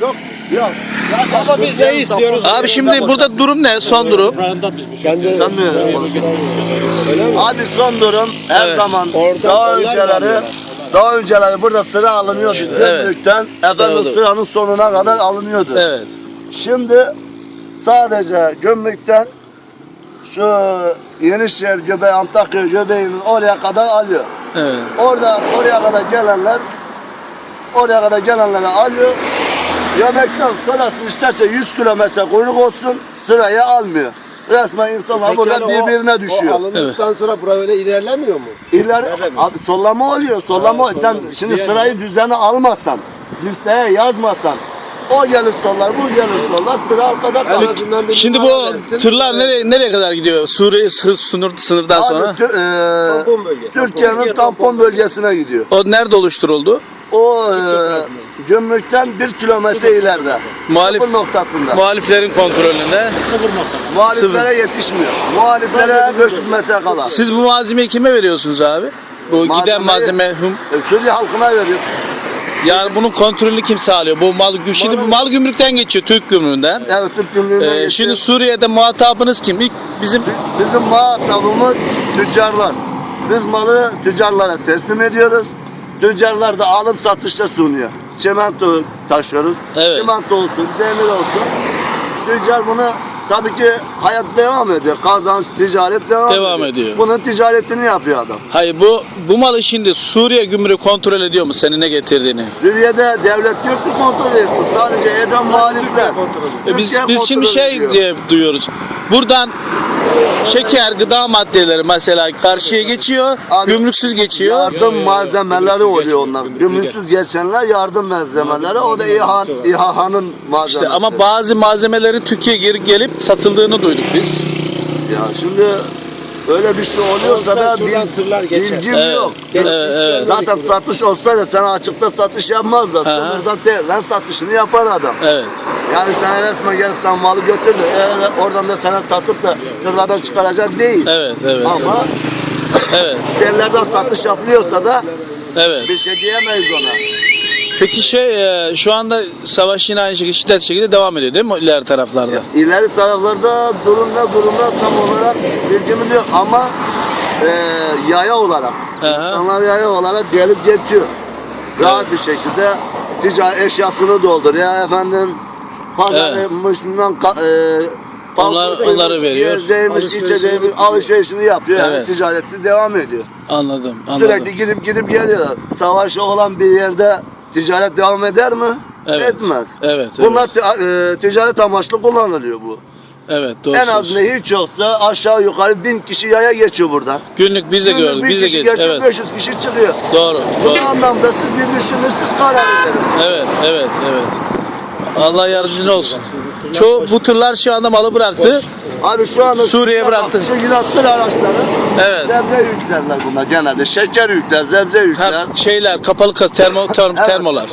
Yok. Yok. Ama biz ne istiyoruz? Abi şimdi burada durum ne? Son durum. Kendi Sen mi? öyle mi? Abi son durum her Evet. zaman Orada daha onlar önceleri daha önceleri burada sıra alınıyordu. Evet. Gümrükten efendim sıranın sonuna kadar alınıyordu. Evet. Şimdi sadece gümrükten şu Yenişehir göbeği, Antakya göbeğinin oraya kadar alıyor. Evet. Orada oraya kadar gelenler oraya kadar gelenleri alıyor. Yemekten sonrasını isterse 100 kilometre kuyruk olsun sıraya almıyor. Resmen insanlar Peki burada yani o- birbirine düşüyor. O alındıktan sonra bura öyle ilerlemiyor mu? İleri, abi sollama oluyor, sollama. Ha, Sen sollama. şimdi Diğer- sırayı düzene almasan, listeye yazmasan, o gelir sollar, bu gelir sollar, sıra arkada En kalır. azından bir Şimdi numara bu versin. tırlar nereye nereye kadar gidiyor? Suriye sınır, sınır- sınırdan sonra. Abi, tü- eee, Tampon bölge. Türkiye'nin tampon bölgesine gidiyor. O nerede oluşturuldu? O eee gümrükten bir kilometre ileride. Muhalif- Sıfır noktasında. Muhaliflerin kontrolünde. Muhaliflere yetişmiyor. Muhaliflere 500 metre kala. Siz bu malzemeyi kime veriyorsunuz abi? Bu giden Malzemeyi- malzeme hum- E, Suriye halkına veriyor. yani bunun kontrolünü kim sağlıyor? Bu mal gü- şimdi bu mal gümrükten geçiyor Türk gümrüğünden. Evet Türk gümrüğünden Ee, geçiyor. şimdi Suriye'de muhatabınız kim? İlk bizim Bizim muhatabımız tüccarlar. Biz malı tüccarlara teslim ediyoruz. Tüccarlar da alıp satışta sunuyor. Çimento taşıyoruz. Evet. Çimento olsun, demir olsun. Tüccar bunu tabii ki hayat devam ediyor. Kazanç, ticaret devam, Devam ediyor. Bunun ticaretini yapıyor adam. Hayır bu bu malı şimdi Suriye gümrüğü kontrol ediyor mu senin ne getirdiğini? Suriye'de devlet yok ki kontrol etsin. Sadece eden muhalifler. E biz Türkiye biz şimdi kontrol şey ediyor. diye duyuyoruz. Buradan şeker, gıda maddeleri mesela karşıya geçiyor, Abi, gümrüksüz geçiyor. Yardım malzemeleri oluyor onlar. Gümrüksüz geçenler yardım malzemeleri. O da İHA, İHA'nın malzemesi. İşte ama bazı malzemelerin Türkiye'ye geri gelip satıldığını duyduk biz. Ya şimdi öyle bir şey oluyorsa da şuradan tırlar bil, geçer. bilgim Evet. yok. Evet, evet. Zaten satış olsa da sana açıkta satış yapmazlar. Aha. Sınırdan tezden satışını yapar adam. Evet. Yani sana resmen gelip sen malı götür de e, oradan da sana satıp da tırlardan çıkaracak değil. Evet, evet. Ama Evet. yerlerden satış yapılıyorsa da Evet. bir şey diyemeyiz ona. Peki şey e, şu anda savaş yine aynı şekilde şiddet şekilde devam ediyor değil mi ileri taraflarda? İleri taraflarda durumda durumda tam olarak bilgimiz yok ama e, yaya olarak Aha. insanlar yaya olarak gelip geçiyor. Rahat bir şekilde ticari eşyasını dolduruyor efendim pazarıymış ka- e, Onlar- onları veriyor. Alışverişini içeceğiymiş, yapıyor. alışverişini yapıyor. Yani Evet. ticareti devam ediyor. Anladım, anladım. Sürekli gidip gidip geliyorlar. Savaşı olan bir yerde ticaret devam eder mi? Evet. Etmez. Evet, Bunlar ti- e, ticaret amaçlı kullanılıyor bu. Evet, doğru. En az ne hiç yoksa aşağı yukarı bin kişi yaya geçiyor buradan. Günlük biz de Günlük gördük, bin biz de kişi geçtik. geçiyor, Evet. 500 kişi çıkıyor. Doğru, Bu doğru. anlamda siz bir düşünün, siz karar verin. Evet, evet, evet. Allah yardımcın olsun. Çoğu bu tırlar şu anda malı bıraktı. Abi şu anda Suriye'ye bıraktı. Şu gidattır araçları. Evet. Sebze yüklerler bunlar genelde. Şeker yükler, sebze yükler. Ha, şeyler kapalı kas termo term, Evet. termolar.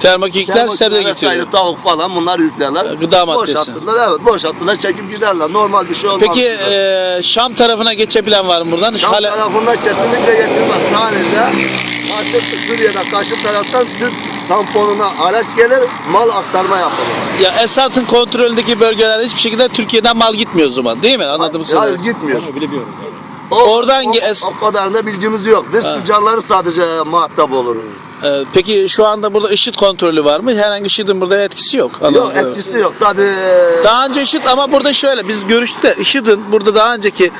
Termokikler sebze getiriyor. Tavuk falan bunlar yüklerler. Gıda maddesi. Boşaltırlar evet boşaltırlar çekip giderler. Normal bir şey olmaz. Peki e, Şam tarafına geçebilen var mı buradan? Şam Hale- tarafında kesinlikle geçilmez. Sadece Kaşık, Suriye'de Kaşık taraftan Türk tamponuna araç gelir, mal aktarma yapılır. ya Esad'ın kontrolündeki bölgelere hiçbir şekilde Türkiye'den mal gitmiyor o zaman değil mi? Anladığım Hayır kadarıyla. gitmiyor. Bilemiyoruz. O, Oradan o, ge- o kadar da bilgimiz yok. Biz Ha. tüccarları sadece muhatap oluruz. E, peki şu anda burada IŞİD kontrolü var mı? Herhangi IŞİD'in burada etkisi yok. Yok Anladığım etkisi yok. Tabii Daha önce IŞİD ama burada şöyle biz görüştük de IŞİD'in burada daha önceki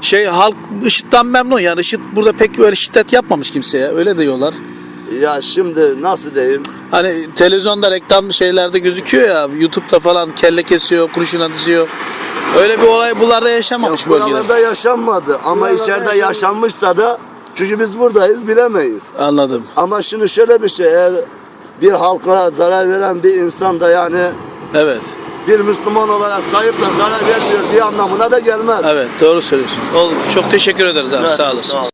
şey halk IŞİD'den memnun yani IŞİD burada pek böyle şiddet yapmamış kimseye öyle diyorlar. Ya şimdi nasıl diyeyim? Hani televizyonda reklam şeylerde gözüküyor ya YouTube'da falan kelle kesiyor kurşuna diziyor. Öyle bir olay buralarda yaşamamış Yok, bölgeler. buralarda yaşanmadı ama Buralarda içeride yaşanmışsa da çünkü biz buradayız bilemeyiz. Anladım. Ama şimdi şöyle bir şey eğer bir halka zarar veren bir insan da yani Evet. bir Müslüman olarak sayıp da zarar vermiyor diye anlamına da gelmez. Evet doğru söylüyorsun. Oğlum çok teşekkür ederiz abi Rica sağ olasın. sağ ol.